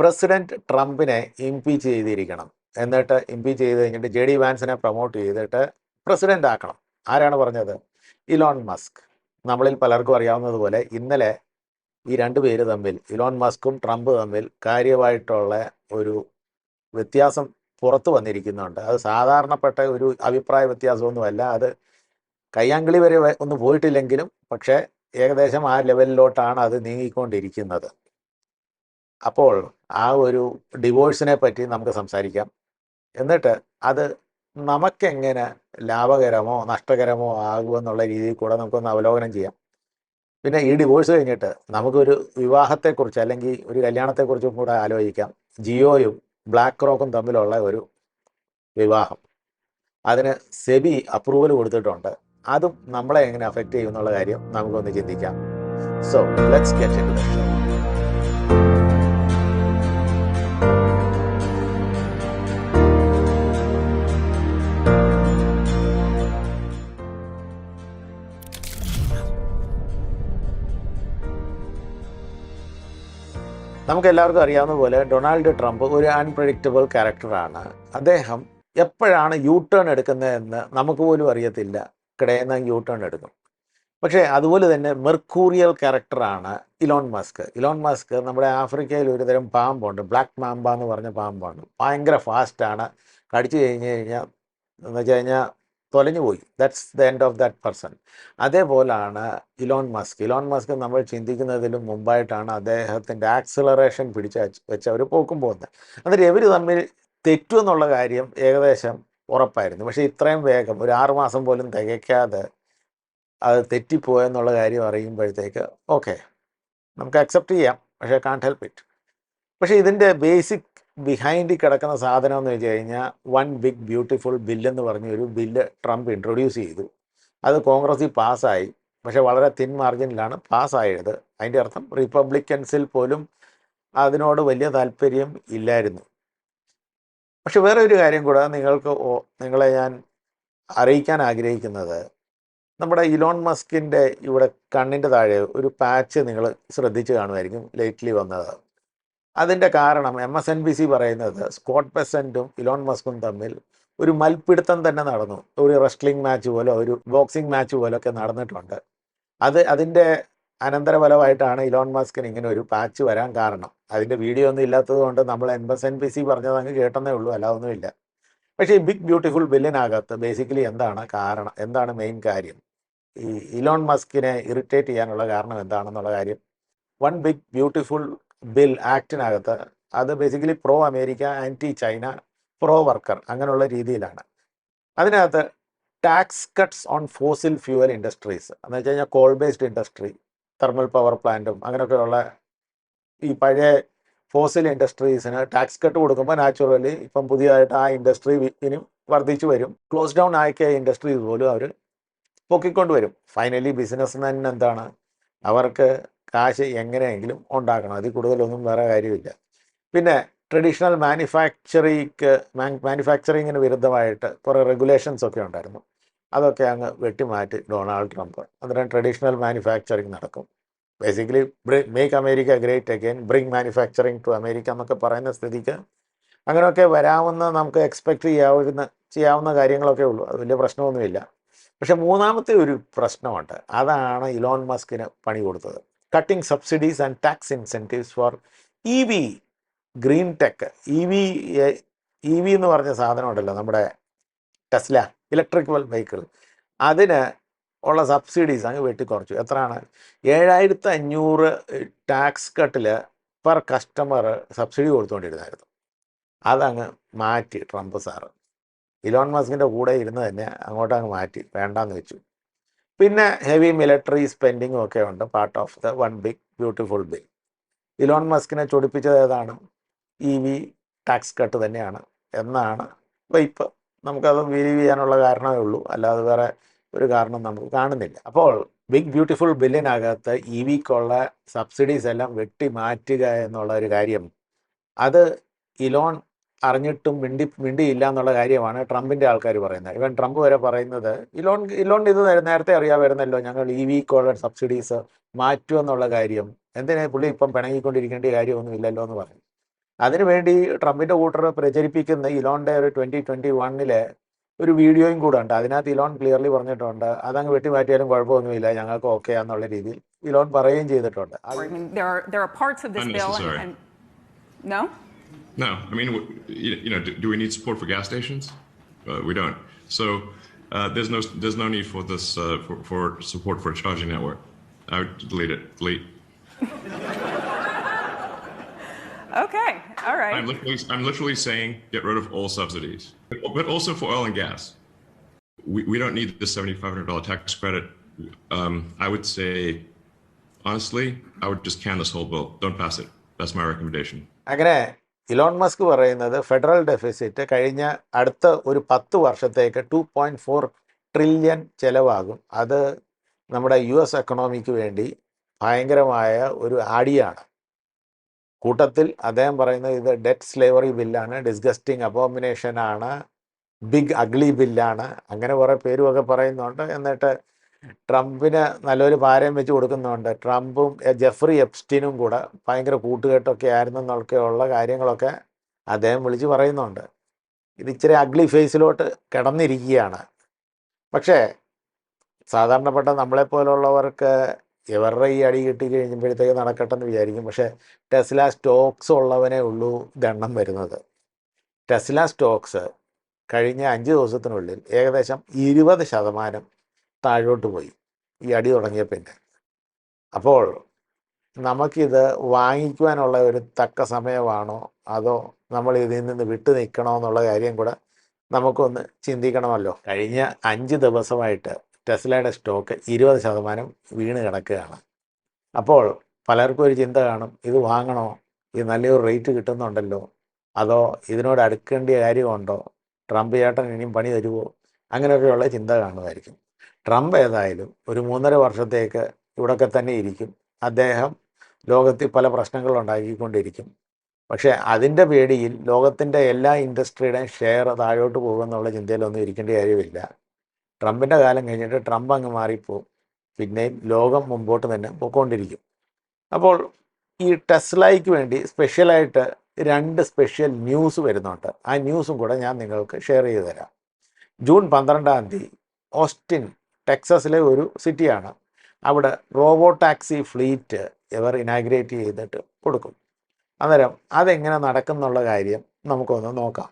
President ട്രംപിനെ impeach ചെയ്തിരിക്കണം. എന്നിട്ട് ഇംപീച്ച് ചെയ്ത് കഴിഞ്ഞിട്ട് ജെ ഡി വാൻസിനെ പ്രൊമോട്ട് ചെയ്തിട്ട് പ്രസിഡന്റ് ആക്കണം. ആരാണ് പറഞ്ഞത്? ഇലോൺ മസ്ക് നമ്മളിൽ പലർക്കും അറിയാവുന്നതുപോലെ ഇന്നലെ ഈ രണ്ട് പേര് തമ്മിൽ ഇലോൺ മസ്കും ട്രംപ് തമ്മിൽ കാര്യമായിട്ടുള്ള ഒരു വ്യത്യാസം പുറത്തു വന്നിരിക്കുന്നുണ്ട്. അത് സാധാരണപ്പെട്ട ഒരു അഭിപ്രായ വ്യത്യാസമൊന്നുമല്ല. അത് കയ്യാങ്കളി വരെ ഒന്നും പോയിട്ടില്ലെങ്കിലും പക്ഷേ ഏകദേശം ആ ലെവലിലോട്ടാണ് അത് നീങ്ങിക്കൊണ്ടിരിക്കുന്നത്. അപ്പോൾ ആ ഒരു ഡിവോഴ്സിനെ പറ്റി നമുക്ക് സംസാരിക്കാം. എന്നിട്ട് അത് നമുക്കെങ്ങനെ ലാഭകരമോ നഷ്ടകരമോ ആകുമെന്നുള്ള രീതിയിൽ കൂടെ നമുക്കൊന്ന് അവലോകനം ചെയ്യാം. പിന്നെ ഈ ഡിവോഴ്സ് കഴിഞ്ഞിട്ട് നമുക്കൊരു വിവാഹത്തെക്കുറിച്ച് അല്ലെങ്കിൽ ഒരു കല്യാണത്തെക്കുറിച്ചും കൂടെ ആലോചിക്കാം. ജിയോയും ബ്ലാക്ക് റോക്കും തമ്മിലുള്ള ഒരു വിവാഹം. അതിന് സെബി അപ്രൂവൽ കൊടുത്തിട്ടുണ്ട്. അതും നമ്മളെ എങ്ങനെ അഫക്റ്റ് ചെയ്യുമെന്നുള്ള കാര്യം നമുക്കൊന്ന് ചിന്തിക്കാം. So let's get in the show നമുക്ക് എല്ലാവർക്കും അറിയാവുന്ന പോലെ ഡൊണാൾഡ് ട്രംപ് ഒരു അൺപ്രഡിക്റ്റബിൾ ക്യാരക്ടറാണ് അദ്ദേഹം എപ്പോഴാണ് യൂ ടേൺ എടുക്കുന്നതെന്ന് നമുക്ക് പോലും അറിയത്തില്ല. കിടയുന്ന യൂ ടേൺ എടുക്കും. പക്ഷേ അതുപോലെ തന്നെ മെർക്കൂറിയൽ ക്യാരക്ടറാണ് ഇലോൺ മസ്ക്. ഇലോൺ മസ്ക് നമ്മുടെ ആഫ്രിക്കയിൽ ഒരുതരം പാമ്പുണ്ട്. ബ്ലാക്ക് മാമ്പ എന്ന് പറഞ്ഞ പാമ്പാണ് ഭയങ്കര ഫാസ്റ്റാണ് കടിച്ചു കഴിഞ്ഞ് കഴിഞ്ഞാൽ എന്ന് വെച്ച് കഴിഞ്ഞാൽ തൊലഞ്ഞു പോയി. That's the end of that person അതേപോലാണ് Elon Musk Elon Musk നമ്മൾ ചിന്തിക്കുന്നതിലും മുമ്പായിട്ടാണ് അദ്ദേഹത്തിന്റെ ആക്സിലറേഷൻ പിടിച്ച വെച്ച് അവർ പോക്കും പോകുന്നത്. എന്നിട്ട് ഇവർ തമ്മിൽ തെറ്റുമെന്നുള്ള കാര്യം ഏകദേശം ഉറപ്പായിരുന്നു. പക്ഷേ ഇത്രയും വേഗം ഒരു ആറുമാസം പോലും തികയ്ക്കാതെ അത് തെറ്റിപ്പോയെന്നുള്ള കാര്യം അറിയുമ്പോഴത്തേക്ക് ഓക്കെ നമുക്ക് അക്സെപ്റ്റ് ചെയ്യാം. പക്ഷേ കാൺട്ട് ഹെൽപ്പ് ഇറ്റ് പക്ഷേ ഇതിന്റെ ബേസിക് ബിഹൈൻഡിൽ കിടക്കുന്ന സാധനം എന്ന് വെച്ച് കഴിഞ്ഞാൽ വൺ ബിഗ് ബ്യൂട്ടിഫുൾ ബില്ലെന്ന് പറഞ്ഞൊരു ബില്ല് ട്രംപ് ഇൻട്രൊഡ്യൂസ് ചെയ്തു. അത് കോൺഗ്രസിൽ പാസ്സായി. പക്ഷേ വളരെ തിൻ മാർജിനിലാണ് പാസ്സായത്. അതിന്റെ അർത്ഥം റിപ്പബ്ലിക്കൻസിൽ പോലും അതിനോട് വലിയ താല്പര്യം ഇല്ലായിരുന്നു. പക്ഷെ വേറെ ഒരു കാര്യം കൂടെ നിങ്ങൾക്ക് നിങ്ങളെ ഞാൻ അറിയിക്കാൻ ആഗ്രഹിക്കുന്നത്. നമ്മുടെ ഇലോൺ മസ്കിന്റെ ഇവിടെ കണ്ണിന്റെ താഴെ ഒരു പാച്ച് നിങ്ങൾ ശ്രദ്ധിച്ച് കാണുമായിരിക്കും. ലേറ്റ്ലി വന്നത്. അതിന്റെ കാരണം M S N B C പറയുന്നത് സ്കോട്ട് പെസന്റും ഇലോൺ മസ്കും തമ്മിൽ ഒരു മൽപ്പിടുത്തം തന്നെ നടന്നു. ഒരു റെസ്ലിംഗ് മാച്ച് പോലെ ഒരു ബോക്സിംഗ് മാച്ച് പോലൊക്കെ നടന്നിട്ടുണ്ട്. അത് അതിന്റെ അനന്തരഫലമായിട്ടാണ് ഇലോൺ മസ്കിന് ഇങ്ങനെ ഒരു പാച്ച് വരാൻ കാരണം. അതിന്റെ വീഡിയോ ഒന്നും ഇല്ലാത്തത് കൊണ്ട് നമ്മൾ M S N B C പറഞ്ഞത് അങ്ങ് കേട്ടെന്നേ ഉള്ളൂ അല്ല ഒന്നുമില്ല പക്ഷേ ഈ ബിഗ് ബ്യൂട്ടിഫുൾ ബില്ലിനകത്ത് ബേസിക്കലി എന്താണ് കാരണം എന്താണ് മെയിൻ കാര്യം? ഈ ഇലോൺ മസ്കിനെ ഇറിറ്റേറ്റ് ചെയ്യാനുള്ള കാരണം എന്താണെന്നുള്ള കാര്യം. വൺ ബിഗ് ബ്യൂട്ടിഫുൾ ബിൽ ആക്ടിനകത്ത് അത് basically pro America anti China pro worker അങ്ങനെയുള്ള രീതിയിലാണ്. അതിനകത്ത് tax cuts on fossil fuel industries എന്ന് വെച്ച് കഴിഞ്ഞാൽ coal based industry thermal power പ്ലാന്റും അങ്ങനെയൊക്കെയുള്ള ഈ പഴയ ഫോസിൽ ഇൻഡസ്ട്രീസിന് ടാക്സ് കട്ട് കൊടുക്കുമ്പോൾ നാച്ചുറലി ഇപ്പം പുതിയതായിട്ട് ആ ഇൻഡസ്ട്രി ഇനിയും വർദ്ധിച്ചു വരും. ക്ലോസ് ഡൗൺ ആക്കിയ ഇൻഡസ്ട്രീസ് പോലും അവർ പൊക്കിക്കൊണ്ട് വരും ഫൈനലി ബിസിനസ്മാൻ എന്താണ്? അവർക്ക് കാശ് എങ്ങനെയെങ്കിലും ഉണ്ടാക്കണം. അതിൽ കൂടുതലൊന്നും വേറെ കാര്യമില്ല. പിന്നെ ട്രഡീഷണൽ മാനുഫാക്ചറിക്ക് മാനുഫാക്ചറിങ്ങിന് വിരുദ്ധമായിട്ട് കുറേ റെഗുലേഷൻസ് ഒക്കെ ഉണ്ടായിരുന്നു. അതൊക്കെ അങ്ങ് വെട്ടിമാറ്റി ഡൊണാൾഡ് ട്രംപ്. അന്നേരം ട്രഡീഷണൽ മാനുഫാക്ചറിങ് നടക്കും. Basically make America great again bring manufacturing to America എന്നൊക്കെ പറയുന്ന സ്ഥിതിക്ക് അങ്ങനെയൊക്കെ വരാമെന്ന് നമുക്ക് എക്സ്പെക്റ്റ് ചെയ്യാവുന്ന ചെയ്യാവുന്ന കാര്യങ്ങളൊക്കെ ഉള്ളൂ. അത് വലിയ പ്രശ്നമൊന്നുമില്ല. പക്ഷേ മൂന്നാമത്തെ ഒരു പ്രശ്നമുണ്ട്. അതാണ് ഇലോൺ മസ്കിന് പണി കൊടുത്തത്. Subsidies and tax incentives for E V green tech E V E V എന്ന് പറഞ്ഞ സാധനം ഉണ്ടല്ലോ നമ്മുടെ ടെസ്ല ഇലക്ട്രിക് വെഹിക്കിൾ അതിന് ഉള്ള സബ്സിഡീസ് അങ്ങ് വെട്ടിക്കുറച്ചു. എത്രയാണ്? ഏഴായിരത്തി അഞ്ഞൂറ് ടാക്സ് കട്ടിൽ പെർ കസ്റ്റമർ സബ്സിഡി കൊടുത്തുകൊണ്ടിരുന്നായിരുന്നു അതങ്ങ് മാറ്റി ട്രംപ് സാറ്. ഇലോൺ മസ്കിന്റെ കൂടെ ഇരുന്ന് തന്നെ അങ്ങോട്ടങ്ങ് മാറ്റി. വേണ്ടാന്ന് വെച്ചു. പിന്നെ ഹെവി മിലിറ്ററി സ്പെൻഡിങ്ങും ഒക്കെ ഉണ്ട്. Part of the one big beautiful bill Elon മസ്കിനെ ചൊടിപ്പിച്ചത് ഏതാണ്? ഇ വി ടാക്സ് കട്ട് തന്നെയാണ്. എന്നാണ് വൈപ്പ് നമുക്കത് ബിലീവ് ചെയ്യാനുള്ള കാരണമേ ഉള്ളൂ. അല്ലാതെ വേറെ ഒരു കാരണം നമുക്ക് കാണുന്നില്ല. അപ്പോൾ ബിഗ് ബ്യൂട്ടിഫുൾ ബില്ലിനകത്ത് ഇ വിക്കുള്ള സബ്സിഡീസ് എല്ലാം വെട്ടി മാറ്റുക എന്നുള്ള ഒരു കാര്യം. അത് ഇലോൺ അറിഞ്ഞിട്ടും മിണ്ടി മിണ്ടിയില്ല എന്നുള്ള കാര്യമാണ് ട്രംപിന്റെ ആൾക്കാർ പറയുന്നത്. ഇവൻ ട്രംപ് വരെ പറയുന്നത് ഇലോൺ ഇലോൺ ഇത് നേരത്തെ അറിയാമായിരുന്നല്ലോ ഞങ്ങൾ ഇ വി കോളർ സബ്സിഡീസ് മാറ്റുമെന്നുള്ള കാര്യം. എന്തിനാ പുള്ളി ഇപ്പം പിണങ്ങിക്കൊണ്ടിരിക്കേണ്ട കാര്യമൊന്നും ഇല്ലല്ലോ എന്ന് പറഞ്ഞു. അതിനുവേണ്ടി ട്രംപിന്റെ കൂട്ടർ പ്രചരിപ്പിക്കുന്ന ഇലോണിന്റെ ഒരു ട്വന്റി ട്വന്റി വണ്ണിലെ ഒരു വീഡിയോയും കൂടെ ഉണ്ട്. അതിനകത്ത് ഇലോൺ ക്ലിയർലി പറഞ്ഞിട്ടുണ്ട് അതങ്ങ് വെട്ടി മാറ്റിയാലും കുഴപ്പമൊന്നുമില്ല ഞങ്ങൾക്ക് ഓക്കെ എന്നുള്ള രീതിയിൽ ഇലോൺ പറയുകയും ചെയ്തിട്ടുണ്ട്. No, I mean, you know, do, we need support for gas stations? Uh, we don't. So uh, there's no there's no need for this uh, for, for, support for a charging network. I would delete it. Delete. okay. All right. I'm literally, I'm literally saying get rid of all subsidies, but also for oil and gas. We, we don't need the $7,500 tax credit. Um, I would say, honestly, I would just can this whole bill. Don't pass it. That's my recommendation. Agre, Elon Musk പറയുന്നത് federal deficit കഴിഞ്ഞ അടുത്ത ഒരു പത്ത് വർഷത്തേക്ക് two point four trillion ചിലവാകും. അത് നമ്മുടെ U S economic വേണ്ടി ഭയങ്കരമായ ഒരു ആടിയാണ്. കൂട്ടത്തിൽ അദ്ദേഹം പറയുന്നത് ഇത് ഡെറ്റ് സ്ലേവറി ബില്ലാണ് ഡിസ്ഗസ്റ്റിംഗ് അബോമിനേഷനാണ് ബിഗ് അഗ്ലി ബില്ലാണ് അങ്ങനെ കുറേ പേരുമൊക്കെ പറയുന്നുണ്ട്. എന്നിട്ട് ട്രംപിന് നല്ലൊരു പാരയം വെച്ച് കൊടുക്കുന്നുണ്ട്. ട്രംപും ജെഫ്രി എപ്സ്റ്റീനും കൂടെ ഭയങ്കര കൂട്ടുകെട്ടൊക്കെ ആയിരുന്നു എന്നൊക്കെയുള്ള കാര്യങ്ങളൊക്കെ അദ്ദേഹം വിളിച്ച് പറയുന്നുണ്ട്. ഇത് ഇച്ചിരി അഗ്ലി ഫേസിലോട്ട് കിടന്നിരിക്കുകയാണ്. പക്ഷേ സാധാരണപ്പെട്ട നമ്മളെപ്പോലുള്ളവർക്ക് ഇവരുടെ ഈ അടി കിട്ടി കഴിയുമ്പോഴത്തേക്ക് നടക്കട്ടെ എന്ന് വിചാരിക്കും. പക്ഷേ ടെസ്ല സ്റ്റോക്സ് ഉള്ളവനെ ഉള്ളൂ ദണ്ണം വരുന്നത്. ടെസ്ല സ്റ്റോക്സ് കഴിഞ്ഞ അഞ്ച് ദിവസത്തിനുള്ളിൽ ഏകദേശം ഇരുപത് ശതമാനം താഴോട്ട് പോയി. ഈ അടി തുടങ്ങിയ പിന്നെ. അപ്പോൾ നമുക്കിത് വാങ്ങിക്കുവാനുള്ള ഒരു തക്ക സമയമാണോ? അതോ നമ്മൾ ഇതിൽ നിന്ന് വിട്ടു നിൽക്കണോ എന്നുള്ള കാര്യം കൂടെ നമുക്കൊന്ന് ചിന്തിക്കണമല്ലോ. കഴിഞ്ഞ അഞ്ച് ദിവസമായിട്ട് ടെസ്ലയുടെ സ്റ്റോക്ക് ഇരുപത് ശതമാനം വീണ് കിടക്കുകയാണ്. അപ്പോൾ പലർക്കും ഒരു ചിന്ത കാണും ഇത് വാങ്ങണോ? ഇത് നല്ലൊരു റേറ്റ് കിട്ടുന്നുണ്ടല്ലോ. അതോ ഇതിനോട് അടുക്കേണ്ട കാര്യമുണ്ടോ? ട്രംപ് ചേട്ടൻ ഇനിയും പണി തരുമോ അങ്ങനെയൊക്കെയുള്ള ചിന്ത കാണുമായിരിക്കും. ട്രംപ് ഏതായാലും ഒരു മൂന്നര വർഷത്തേക്ക് ഇവിടൊക്കെ തന്നെ ഇരിക്കും. അദ്ദേഹം ലോകത്തിൽ പല പ്രശ്നങ്ങൾ ഉണ്ടാക്കിക്കൊണ്ടിരിക്കും. പക്ഷേ അതിന്റെ പേടിയിൽ ലോകത്തിന്റെ എല്ലാ ഇൻഡസ്ട്രിയുടെയും ഷെയർ താഴോട്ട് പോകുമെന്നുള്ള ചിന്തയിലൊന്നും ഇരിക്കേണ്ട കാര്യമില്ല. ട്രംപിന്റെ കാലം കഴിഞ്ഞിട്ട് ട്രംപ് അങ്ങ് മാറിപ്പോവും. പിന്നെയും ലോകം മുമ്പോട്ട് തന്നെ പോയിക്കൊണ്ടിരിക്കും അപ്പോൾ ഈ ടെസ്ലൈക്ക് വേണ്ടി സ്പെഷ്യലായിട്ട് രണ്ട് സ്പെഷ്യൽ ന്യൂസ് വരുന്നുണ്ട്. ആ ന്യൂസും കൂടെ ഞാൻ നിങ്ങൾക്ക് ഷെയർ ചെയ്തു തരാം. ജൂൺ പന്ത്രണ്ടാം തീയതി ഓസ്റ്റിൻ ടെക്സസിലെ ഒരു സിറ്റിയാണ്. അവിടെ റോബോ ടാക്സി ഫ്ലീറ്റ് ഇവർ ഇനാഗ്രേറ്റ് ചെയ്തിട്ട് കൊടുക്കും. അന്നേരം അതെങ്ങനെ നടക്കുന്നുള്ള കാര്യം നമുക്കൊന്ന് നോക്കാം.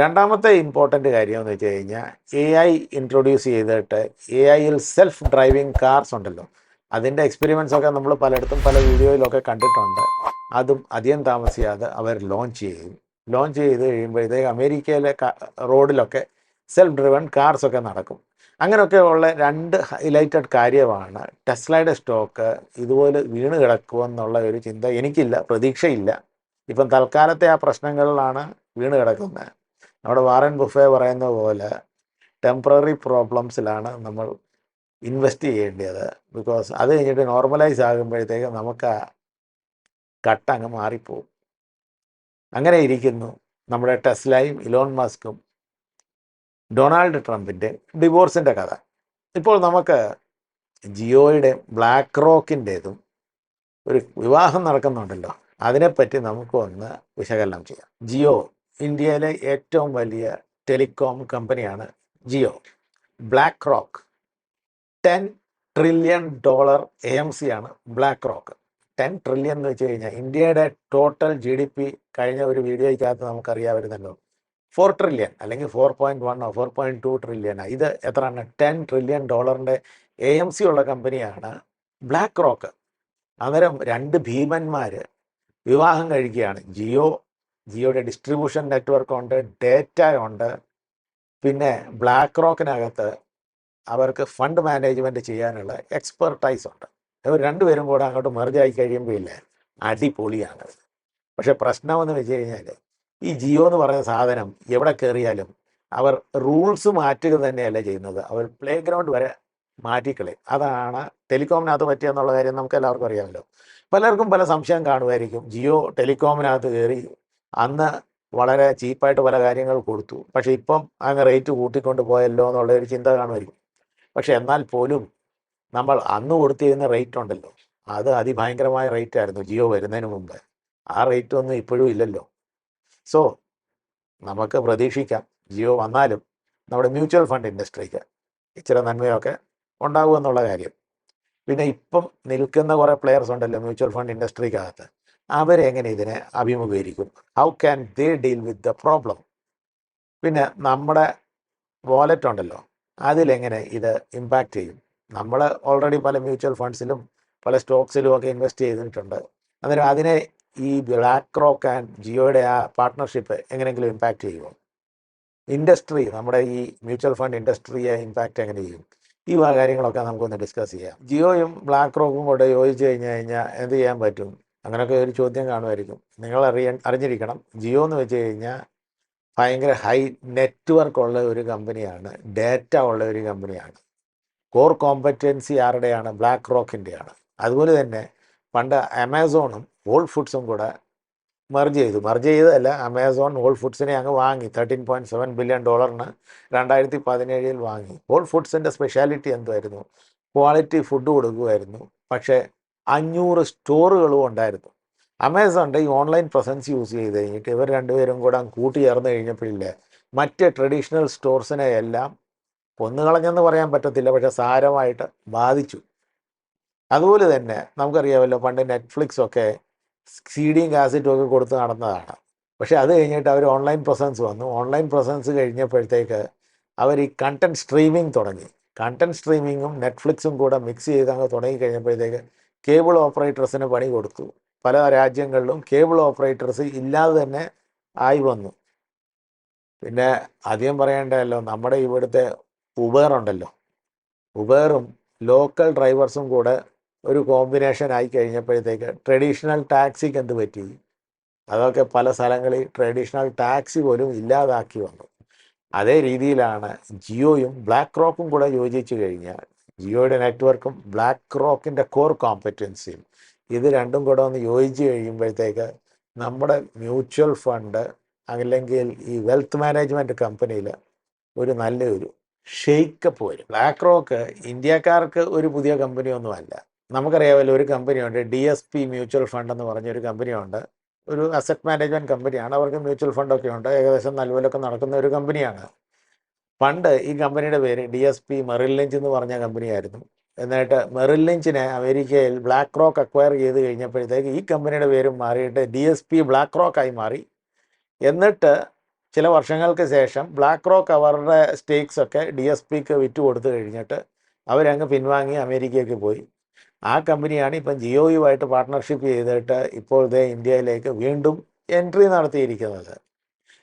രണ്ടാമത്തെ ഇമ്പോർട്ടന്റ് കാര്യം എന്ന് വെച്ച് കഴിഞ്ഞാൽ എ ഐ ഇൻട്രൊഡ്യൂസ് ചെയ്തിട്ട് എ ഐയിൽ സെൽഫ് ഡ്രൈവിംഗ് കാർസ് ഉണ്ടല്ലോ. അതിന്റെ എക്സ്പെരിമെൻസ് ഒക്കെ നമ്മൾ പലയിടത്തും പല വീഡിയോയിലൊക്കെ കണ്ടിട്ടുണ്ട്. അതും അധികം താമസിയാതെ അവർ ലോഞ്ച് ചെയ്യും. ലോഞ്ച് ചെയ്ത് കഴിയുമ്പോഴത്തേക്ക് അമേരിക്കയിലെ റോഡിലൊക്കെ സെൽഫ് ഡ്രിവൺ കാർസ് ഒക്കെ നടക്കും അങ്ങനെയൊക്കെയുള്ള രണ്ട് ഹൈലൈറ്റഡ് കാര്യമാണ്. ടെസ്ലയുടെ സ്റ്റോക്ക് ഇതുപോലെ വീണ് കിടക്കുമെന്നുള്ള ഒരു ചിന്ത എനിക്കില്ല പ്രതീക്ഷയില്ല. ഇപ്പം തൽക്കാലത്തെ ആ പ്രശ്നങ്ങളിലാണ് വീണ് കിടക്കുന്നത്. നമ്മുടെ വാറൻ ബുഫെ പറയുന്ന പോലെ ടെമ്പററി പ്രോബ്ലംസിലാണ് നമ്മൾ ഇൻവെസ്റ്റ് ചെയ്യേണ്ടത്. ബിക്കോസ് അത് കഴിഞ്ഞിട്ട് നോർമലൈസ് ആകുമ്പോഴത്തേക്ക് നമുക്ക് കട്ട് അങ്ങ് മാറിപ്പോവും. അങ്ങനെ ഇരിക്കുന്നു. നമ്മുടെ ടെസ്ലയും ഇലോൺ മസ്കും ഡൊണാൾഡ് ട്രംപിന്റെ ഡിവോഴ്സിന്റെ കഥ. ഇപ്പോൾ നമുക്ക് ജിയോയുടെ ബ്ലാക്ക് റോക്കിന്റേതും ഒരു വിവാഹം നടക്കുന്നുണ്ടല്ലോ. അതിനെപ്പറ്റി നമുക്ക് ഒന്ന് വിശകലനം ചെയ്യാം. ജിയോ ഇന്ത്യയിലെ ഏറ്റവും വലിയ ടെലികോം കമ്പനിയാണ് Jio. BlackRock ten trillion dollar A M C ആണ് ബ്ലാക്ക് റോക്ക്. ടെൻ ട്രില്യൺ എന്ന് വെച്ച് കഴിഞ്ഞാൽ ഇന്ത്യയുടെ ടോട്ടൽ ജി ഡി പി കഴിഞ്ഞ ഒരു വീഡിയോയ്ക്കകത്ത് നമുക്കറിയാമായിരുന്നല്ലോ ഫോർ ട്രില്യൺ അല്ലെങ്കിൽ ഫോർ പോയിന്റ് വണ്ണോ ഫോർ പോയിന്റ് ടു ട്രില്യൺ ഇത് എത്രയാണ്? ടെൻ ട്രില്യൺ ഡോളറിന്റെ എ എം സി ഉള്ള കമ്പനിയാണ് ബ്ലാക്ക് റോക്ക് അന്നേരം രണ്ട് ഭീമന്മാർ വിവാഹം കഴിക്കുകയാണ്. ജിയോ ജിയോയുടെ ഡിസ്ട്രിബ്യൂഷൻ നെറ്റ്വർക്ക് ഉണ്ട് ഡേറ്റ ഉണ്ട്. പിന്നെ ബ്ലാക്ക് റോക്കിനകത്ത് അവർക്ക് ഫണ്ട് മാനേജ്മെന്റ് ചെയ്യാനുള്ള എക്സ്പെർട്ടൈസ് ഉണ്ട്. അവർ രണ്ടുപേരും കൂടെ അങ്ങോട്ട് മെർജായി കഴിയുമ്പോൾ ഇല്ലേ? അടിപൊളിയാണ്. പക്ഷെ പ്രശ്നമെന്ന് വെച്ച് കഴിഞ്ഞാൽ ഈ ജിയോ എന്ന് പറയുന്ന സാധനം എവിടെ കയറിയാലും അവർ റൂൾസ് മാറ്റുക തന്നെയല്ല ചെയ്യുന്നത്. അവർ പ്ലേ ഗ്രൗണ്ട് വരെ മാറ്റിക്കളി. അതാണ് ടെലികോമിനകത്ത് പറ്റിയെന്നുള്ള കാര്യം നമുക്ക് എല്ലാവർക്കും അറിയാമല്ലോ. പലർക്കും പല സംശയം കാണുമായിരിക്കും. ജിയോ ടെലികോമിനകത്ത് കയറി അന്ന് വളരെ ചീപ്പായിട്ട് പല കാര്യങ്ങൾ കൊടുത്തു. പക്ഷേ ഇപ്പം അങ്ങ് റേറ്റ് കൂട്ടിക്കൊണ്ട് പോയല്ലോ എന്നുള്ള ഒരു ചിന്ത കാണുമായിരിക്കും. പക്ഷെ എന്നാൽ പോലും നമ്മൾ അന്ന് കൊടുത്തിരുന്ന റേറ്റ് ഉണ്ടല്ലോ. അത് അതിഭയങ്കരമായ റേറ്റ് ആയിരുന്നു ജിയോ വരുന്നതിന് മുമ്പ്. ആ റേറ്റ് ഒന്നും ഇപ്പോഴും ഇല്ലല്ലോ. സോ നമുക്ക് പ്രതീക്ഷിക്കാം. ജിയോ വന്നാലും നമ്മുടെ മ്യൂച്വൽ ഫണ്ട് ഇൻഡസ്ട്രിക്ക് ഇച്ചിരി നന്മയൊക്കെ ഉണ്ടാകുമെന്നുള്ള കാര്യം. പിന്നെ ഇപ്പം നിൽക്കുന്ന കുറേ പ്ലെയേഴ്സ് ഉണ്ടല്ലോ മ്യൂച്വൽ ഫണ്ട് ഇൻഡസ്ട്രിക്കകത്ത്. അവരെങ്ങനെ ഇതിനെ അഭിമുഖീകരിക്കും? How can they deal with the problem പിന്നെ നമ്മുടെ വാലറ്റ് ഉണ്ടല്ലോ അതിലെങ്ങനെ ഇത് ഇമ്പാക്റ്റ് ചെയ്യും? നമ്മൾ ഓൾറെഡി പല മ്യൂച്വൽ ഫണ്ട്സിലും പല സ്റ്റോക്സിലും ഒക്കെ ഇൻവെസ്റ്റ് ചെയ്തിട്ടുണ്ട്. അന്നേരം അതിനെ ഈ ബ്ലാക്ക് റോക്ക് ആൻഡ് ജിയോയുടെ ആ പാർട്ട്ണർഷിപ്പ് എങ്ങനെയെങ്കിലും ഇമ്പാക്റ്റ് ചെയ്യുമോ? ഇൻഡസ്ട്രി നമ്മുടെ ഈ മ്യൂച്വൽ ഫണ്ട് ഇൻഡസ്ട്രിയെ ഇമ്പാക്റ്റ് എങ്ങനെ ചെയ്യും? ഈ വക കാര്യങ്ങളൊക്കെ നമുക്കൊന്ന് ഡിസ്കസ് ചെയ്യാം. ജിയോയും ബ്ലാക്ക് റോക്കും കൂടെ യോജിച്ച് കഴിഞ്ഞ് കഴിഞ്ഞാൽ എന്ത് ചെയ്യാൻ പറ്റും? അങ്ങനെയൊക്കെ ഒരു ചോദ്യം കാണുമായിരിക്കും. നിങ്ങൾ അറിയ അറിഞ്ഞിരിക്കണം. ജിയോ എന്ന് വെച്ച് കഴിഞ്ഞാൽ ഭയങ്കര ഹൈ നെറ്റ്വർക്ക് ഉള്ള ഒരു കമ്പനിയാണ് ഡേറ്റ ഉള്ള ഒരു കമ്പനിയാണ് കോർ കോമ്പറ്റൻസി ആരുടെയാണ്? ബ്ലാക്ക് റോക്കിന്റെയാണ് അതുപോലെ തന്നെ പണ്ട് ആമസോണും വോൾ ഫുഡ്സും കൂടെ മെർജ് ചെയ്തു. മെർജ് ചെയ്തതല്ല ആമസോൺ ഹോൾ ഫുഡ്സിനെ അങ്ങ് വാങ്ങി. തേർട്ടീൻ പോയിന്റ് സെവൻ ബില്യൺ ഡോളറിന് രണ്ടായിരത്തി പതിനേഴിൽ വാങ്ങി. ഹോൾ ഫുഡ്സിന്റെ സ്പെഷ്യാലിറ്റി എന്തായിരുന്നു ക്വാളിറ്റി ഫുഡ് കൊടുക്കുമായിരുന്നു പക്ഷേ അഞ്ഞൂറ് സ്റ്റോറുകളും ഉണ്ടായിരുന്നു. അമേസോണിന്റെ ഈ ഓൺലൈൻ പ്രസൻസ് യൂസ് ചെയ്ത് കഴിഞ്ഞിട്ട് ഇവർ രണ്ടുപേരും കൂടെ കൂട്ടി ചേർന്ന് കഴിഞ്ഞപ്പോഴില്ലേ മറ്റ് ട്രഡീഷണൽ സ്റ്റോർസിനെ എല്ലാം കൊന്നുകളഞ്ഞെന്ന് പറയാൻ പറ്റത്തില്ല. പക്ഷേ സാരമായിട്ട് ബാധിച്ചു. അതുപോലെ തന്നെ നമുക്കറിയാമല്ലോ പണ്ട് നെറ്റ്ഫ്ലിക്സ് ഒക്കെ സീഡിയും കാസറ്റും ഒക്കെ കൊടുത്ത് നടന്നതാണ്. പക്ഷേ അത് കഴിഞ്ഞിട്ട് അവർ ഓൺലൈൻ പ്രസൻസ് വന്നു. ഓൺലൈൻ പ്രസൻസ് കഴിഞ്ഞപ്പോഴത്തേക്ക് അവർ ഈ കണ്ടന്റ് സ്ട്രീമിംഗ് തുടങ്ങി. കണ്ടന്റ് സ്ട്രീമിങ്ങും നെറ്റ്ഫ്ലിക്സും കൂടെ മിക്സ് ചെയ്ത് അങ്ങ് തുടങ്ങി കഴിഞ്ഞപ്പോഴത്തേക്ക് കേബിൾ ഓപ്പറേറ്റേഴ്സിന് പണി കൊടുത്തു. പല രാജ്യങ്ങളിലും കേബിൾ ഓപ്പറേറ്റേഴ്സ് ഇല്ലാതെ തന്നെ ആയി വന്നു. പിന്നെ അധികം പറയേണ്ടതല്ലോ നമ്മുടെ ഇവിടുത്തെ ഉബേർ ഉണ്ടല്ലോ. ഉബേറും ലോക്കൽ ഡ്രൈവേഴ്സും കൂടെ ഒരു കോമ്പിനേഷൻ ആയി കഴിഞ്ഞപ്പോഴത്തേക്ക് ട്രഡീഷണൽ ടാക്സിക്ക് എന്ത് പറ്റി? അതൊക്കെ പല സ്ഥലങ്ങളിൽ ട്രഡീഷണൽ ടാക്സി പോലും ഇല്ലാതാക്കി വന്നു. അതേ രീതിയിലാണ് ജിയോയും ബ്ലാക്ക് റോക്കും കൂടെ യോജിച്ച് കഴിഞ്ഞാൽ ജിയോയുടെ നെറ്റ്വർക്കും ബ്ലാക്ക് റോക്കിന്റെ കോർ കോമ്പറ്റൻസിയും ഇത് രണ്ടും കൂടെ ഒന്ന് യോജിച്ച് കഴിയുമ്പോഴത്തേക്ക് നമ്മുടെ മ്യൂച്വൽ ഫണ്ട് അല്ലെങ്കിൽ ഈ വെൽത്ത് മാനേജ്മെന്റ് കമ്പനിയിൽ ഒരു നല്ലൊരു ഷെയ്ക്കപ്പ് വരും. ബ്ലാക്ക് റോക്ക് ഇന്ത്യക്കാർക്ക് ഒരു പുതിയ കമ്പനിയൊന്നുമല്ല നമുക്കറിയാമല്ലോ ഒരു കമ്പനിയുണ്ട് D S P mutual fund എന്ന് പറഞ്ഞ ഒരു കമ്പനിയുണ്ട്. ഒരു അസറ്റ് മാനേജ്മെന്റ് കമ്പനിയാണ്. അവർക്ക് മ്യൂച്വൽ ഫണ്ടൊക്കെ ഉണ്ട്. ഏകദേശം നല്ലപോലൊക്കെ നടക്കുന്ന ഒരു കമ്പനിയാണ്. പണ്ട് ഈ കമ്പനിയുടെ പേര് D S P Merrill Lynch എന്ന് പറഞ്ഞ കമ്പനിയായിരുന്നു. എന്നിട്ട് മെറിൽ ലിഞ്ചിനെ അമേരിക്കയിൽ ബ്ലാക്ക് റോക്ക് അക്വയർ ചെയ്ത് കഴിഞ്ഞപ്പോഴത്തേക്ക് ഈ കമ്പനിയുടെ പേരും മാറിയിട്ട് ഡി എസ് പി ബ്ലാക്ക് റോക്കായി മാറി. എന്നിട്ട് ചില വർഷങ്ങൾക്ക് ശേഷം ബ്ലാക്ക് റോക്ക് അവരുടെ സ്റ്റേക്സ് ഒക്കെ ഡി എസ് പിക്ക് വിറ്റ് കൊടുത്തു കഴിഞ്ഞിട്ട് അവരങ്ങ് പിൻവാങ്ങി അമേരിക്കയ്ക്ക് പോയി. ആ കമ്പനിയാണ് ഇപ്പം ജിയോയുമായിട്ട് പാർട്ട്ണർഷിപ്പ് ചെയ്തിട്ട് ഇപ്പോൾ ഇതേ ഇന്ത്യയിലേക്ക് വീണ്ടും എൻട്രി നടത്തിയിരിക്കുന്നത്.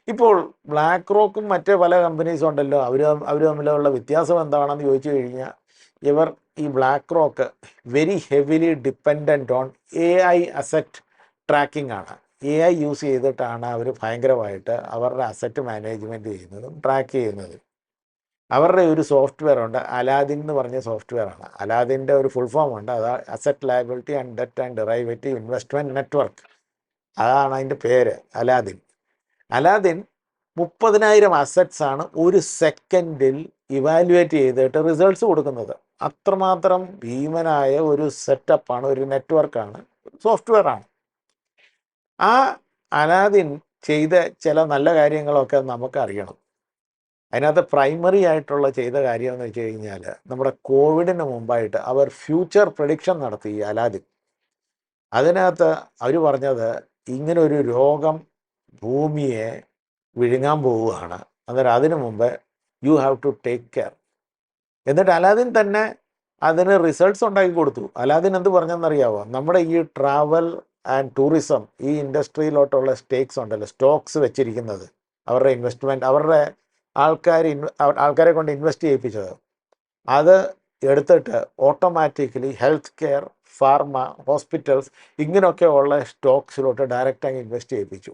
ഇപ്പോൾ ബ്ലാക്ക് റോക്കും മറ്റ് പല കമ്പനീസും ഉണ്ടല്ലോ അവർ അവർ തമ്മിലുള്ള വ്യത്യാസം എന്താണെന്ന് ചോദിച്ചു കഴിഞ്ഞാൽ ഇവർ ഈ BlackRock very heavily dependent on A I asset tracking ആണ്. എ ഐ യൂസ് ചെയ്തിട്ടാണ് അവർ ഭയങ്കരമായിട്ട് അവരുടെ അസറ്റ് മാനേജ്മെന്റ് ചെയ്യുന്നതും ട്രാക്ക് ചെയ്യുന്നതും. അവരുടെ ഒരു സോഫ്റ്റ്വെയർ ഉണ്ട് അലാദിൻ എന്ന് പറഞ്ഞ സോഫ്റ്റ്വെയർ ആണ്. അലാദിന്റെ ഒരു ഫുൾ ഫോം ഉണ്ട്. അത് asset liability and debt and derivative investment network അതാണ് അതിന്റെ പേര് അലാദിൻ. അലാദിൻ മുപ്പതിനായിരം അസറ്റ്സ് ആണ് ഒരു സെക്കൻഡിൽ ഇവാലുവേറ്റ് ചെയ്തിട്ട് റിസൾട്ട്സ് കൊടുക്കുന്നത്. അത്രമാത്രം ഭീമനായ ഒരു സെറ്റപ്പാണ് ഒരു നെറ്റ്വർക്കാണ് സോഫ്റ്റ്വെയർ ആണ്. ആ അലാദിൻ ചെയ്ത ചില നല്ല കാര്യങ്ങളൊക്കെ നമുക്ക് അറിയണം അതിനകത്ത് പ്രൈമറി ആയിട്ടുള്ള ചെയ്ത കാര്യം എന്ന് വെച്ച് കഴിഞ്ഞാൽ നമ്മുടെ കോവിഡിന് മുമ്പായിട്ട് അവർ ഫ്യൂച്ചർ പ്രഡിക്ഷൻ നടത്തി ഈ അലാദിൻ അതിനകത്ത് അവർ പറഞ്ഞത് ഇങ്ങനൊരു രോഗം ഭൂമിയെ വിഴുങ്ങാൻ പോവുകയാണ്. അന്നേരം അതിനു മുമ്പ് you have to take care എന്നിട്ട് അലാദിൻ തന്നെ അതിന് റിസൾട്ട്സ് ഉണ്ടാക്കി കൊടുത്തു. അലാദിൻ എന്ത് പറഞ്ഞെന്നറിയാവോ നമ്മുടെ ഈ ട്രാവൽ ആൻഡ് ടൂറിസം ഈ ഇൻഡസ്ട്രിയിലോട്ടുള്ള സ്റ്റേക്സ് ഉണ്ടല്ലോ സ്റ്റോക്സ് വെച്ചിരിക്കുന്നത്. അവരുടെ ഇൻവെസ്റ്റ്മെന്റ് അവരുടെ ആൾക്കാർ ആൾക്കാരെ കൊണ്ട് ഇൻവെസ്റ്റ് ചെയ്യിപ്പിച്ചത്. അത് എടുത്തിട്ട് automatically health care pharma hospitals ഇങ്ങനെയൊക്കെ ഉള്ള സ്റ്റോക്സിലോട്ട് ഡയറക്റ്റ് അങ്ങ് ഇൻവെസ്റ്റ് ചെയ്യിപ്പിച്ചു.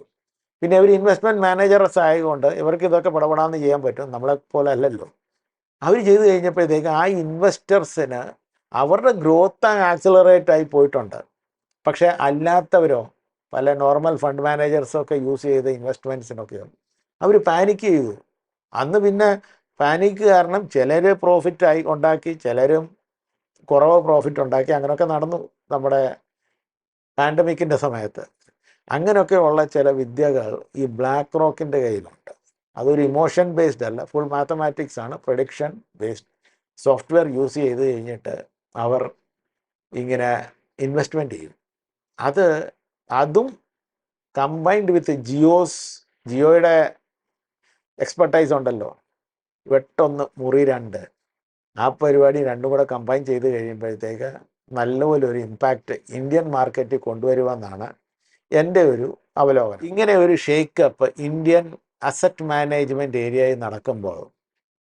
പിന്നെ ഇവർ ഇൻവെസ്റ്റ്മെന്റ് മാനേജർസ് ആയതുകൊണ്ട് ഇവർക്ക് ഇതൊക്കെ പടപടാന്ന് ചെയ്യാൻ പറ്റും നമ്മളെ പോലെ അല്ലല്ലോ. അവർ ചെയ്ത് കഴിഞ്ഞപ്പോഴത്തേക്ക് ആ ഇൻവെസ്റ്റേഴ്സിന് അവരുടെ ഗ്രോത്ത് ആക്സിലറേറ്റ് ആയി പോയിട്ടുണ്ട്. പക്ഷേ അല്ലാത്തവരോ പല നോർമൽ ഫണ്ട് മാനേജേഴ്സൊക്കെ യൂസ് ചെയ്ത ഇൻവെസ്റ്റ്മെന്റ്സിനൊക്കെയോ അവർ പാനിക്ക് ചെയ്തു. അന്ന് പിന്നെ പാനിക്ക് കാരണം ചിലർ പ്രോഫിറ്റ് ആയി ഉണ്ടാക്കി ചിലരും കുറവ് പ്രോഫിറ്റ് ഉണ്ടാക്കി. അങ്ങനെയൊക്കെ നടന്നു നമ്മുടെ പാൻഡമിക്കിന്റെ സമയത്ത്. അങ്ങനെയൊക്കെ ഉള്ള ചില വിദ്യകൾ ഈ ബ്ലാക്ക് റോക്കിന്റെ കയ്യിലുണ്ട്. അതൊരു ഇമോഷൻ ബേസ്ഡ് അല്ല. ഫുൾ മാത്തമാറ്റിക്സ് ആണ്. പ്രൊഡിക്ഷൻ ബേസ്ഡ് സോഫ്റ്റ്വെയർ യൂസ് ചെയ്ത് കഴിഞ്ഞിട്ട് അവർ ഇങ്ങനെ ഇൻവെസ്റ്റ്മെന്റ് ചെയ്യും. അത് അതും കമ്പൈൻഡ് വിത്ത് ജിയോസ് ജിയോയുടെ എക്സ്പെർട്ടൈസ് ഉണ്ടല്ലോ. വെട്ടൊന്ന് മുറി രണ്ട്. ആ പരിപാടി രണ്ടും കൂടെ കമ്പൈൻ ചെയ്ത് കഴിയുമ്പോഴത്തേക്ക് നല്ലപോലെ ഒരു ഇമ്പാക്റ്റ് ഇന്ത്യൻ മാർക്കറ്റിൽ കൊണ്ടുവരുമെന്നാണ് എന്റെ ഒരു അവലോകനം. ഇങ്ങനെ ഒരു ഷേക്കപ്പ് ഇന്ത്യൻ അസറ്റ് മാനേജ്മെന്റ് ഏരിയയിൽ നടക്കുമ്പോൾ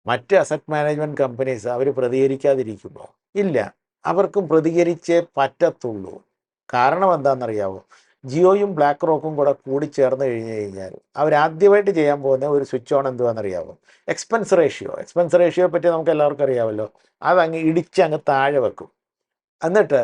മറ്റ് അസറ്റ് മാനേജ്മെന്റ് കമ്പനീസ് അവർ പ്രതികരിക്കാതിരിക്കുമ്പോൾ ഇല്ല. അവർക്കും പ്രതികരിച്ചേ പറ്റത്തുള്ളൂ. കാരണം എന്താണെന്നറിയാവോ ജിയോയും ബ്ലാക്ക് റോക്കും കൂടെ കൂടി ചേർന്ന് കഴിഞ്ഞ് കഴിഞ്ഞാൽ അവരാദ്യമായിട്ട് ചെയ്യാൻ പോകുന്ന ഒരു സ്വിച്ച് ഓൺ എന്തുവാണെന്നറിയാമോ എക്സ്പെൻസ് റേഷ്യോ എക്സ്പെൻസ് റേഷ്യോയെ പറ്റി നമുക്ക് എല്ലാവർക്കും അറിയാമല്ലോ. അതങ്ങ് ഇടിച്ചങ്ങ് താഴെ വെക്കും. എന്നിട്ട്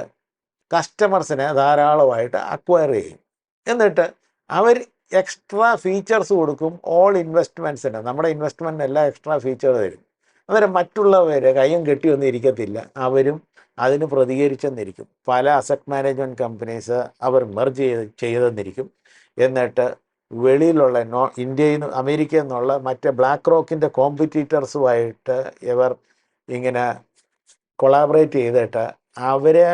കസ്റ്റമേഴ്സിനെ ധാരാളമായിട്ട് അക്വയർ ചെയ്യും. എന്നിട്ട് അവർ എക്സ്ട്രാ ഫീച്ചേഴ്സ് കൊടുക്കും ഓൾ ഇൻവെസ്റ്റ്മെന്റ്സിന് നമ്മുടെ ഇൻവെസ്റ്റ്മെന്റിന് എല്ലാം എക്സ്ട്രാ ഫീച്ചർ തരും. അന്നേരം മറ്റുള്ളവർ കയ്യും കെട്ടിയൊന്നും ഇരിക്കത്തില്ല. അവരും അതിന് പ്രതികരിച്ചെന്നിരിക്കും. പല അസറ്റ് മാനേജ്മെന്റ് കമ്പനീസ് അവർ മെർജ് ചെയ്ത് ചെയ്തെന്നിരിക്കും. എന്നിട്ട് വെളിയിലുള്ള നോ ഇന്ത്യയിൽ നിന്ന് അമേരിക്കയിൽ നിന്നുള്ള മറ്റേ ബ്ലാക്ക് റോക്കിന്റെ കോമ്പറ്റീറ്റേഴ്സുമായിട്ട് ഇവർ ഇങ്ങനെ കൊളാബറേറ്റ് ചെയ്തിട്ട് അവരെ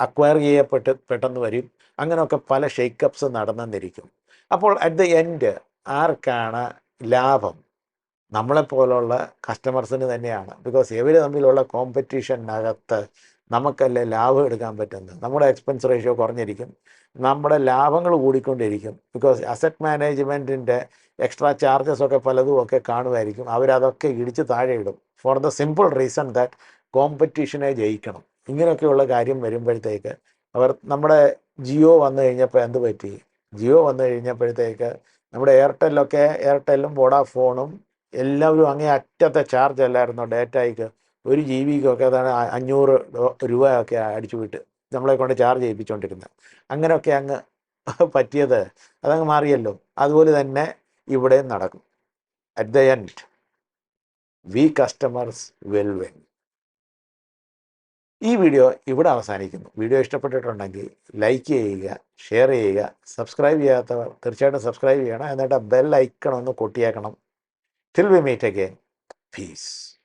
അക്വയർ ചെയ്യപ്പെട്ട് പെട്ടെന്ന് വരും. അങ്ങനെയൊക്കെ പല ഷെയ്ക്കപ്സ് നടന്നെന്നിരിക്കും. അപ്പോൾ അറ്റ് ദ എൻഡ് ആർക്കാണ് ലാഭം? നമ്മളെപ്പോലുള്ള കസ്റ്റമേഴ്സിന് തന്നെയാണ്. ബിക്കോസ് ഇവർ തമ്മിലുള്ള കോമ്പറ്റീഷനകത്ത് നമുക്കല്ലേ ലാഭം എടുക്കാൻ പറ്റുന്നത്? നമ്മുടെ എക്സ്പെൻസ് റേഷ്യോ കുറഞ്ഞിരിക്കും. നമ്മുടെ ലാഭങ്ങൾ കൂടിക്കൊണ്ടിരിക്കും. ബിക്കോസ് അസറ്റ് മാനേജ്മെന്റിന്റെ എക്സ്ട്രാ ചാർജസ് ഒക്കെ പലതും ഒക്കെ കാണുമായിരിക്കും. അവരതൊക്കെ ഇടിച്ച് താഴെ ഇടും. For the simple reason that കോമ്പറ്റീഷനെ ജയിക്കണം. ഇങ്ങനെയൊക്കെയുള്ള കാര്യം വരുമ്പോഴത്തേക്ക് അവർ നമ്മുടെ ജിയോ വന്നു കഴിഞ്ഞപ്പോൾ എന്ത് പറ്റി? ജിയോ വന്നു കഴിഞ്ഞപ്പോഴത്തേക്ക് നമ്മുടെ എയർടെല്ലൊക്കെ എയർടെല്ലും വോഡാഫോണും എല്ലാവരും അങ്ങേ അറ്റത്തെ ചാർജ് അല്ലായിരുന്നോ? ഡേറ്റയ്ക്ക് ഒരു ജി ബിക്കൊക്കെ അതാണ് അഞ്ഞൂറ് രൂപയൊക്കെ അടിച്ചു വിട്ട് നമ്മളെ കൊണ്ട് ചാർജ് ചെയ്യിപ്പിച്ചുകൊണ്ടിരുന്നത് അങ്ങനെയൊക്കെ അങ്ങ് പറ്റിയത് അതങ്ങ് മാറിയല്ലോ. അതുപോലെ തന്നെ ഇവിടെ നടക്കും. At the end we customers well when ഈ വീഡിയോ ഇവിടെ അവസാനിക്കുന്നു. വീഡിയോ ഇഷ്ടപ്പെട്ടിട്ടുണ്ടെങ്കിൽ ലൈക്ക് ചെയ്യുക ഷെയർ ചെയ്യുക സബ്സ്ക്രൈബ് ചെയ്യാത്തവർ തീർച്ചയായിട്ടും സബ്സ്ക്രൈബ് ചെയ്യണം. എന്നിട്ട് ബെൽ ഐക്കൺ ഒന്ന് കൊട്ടിയേക്കണം. Till we meet again peace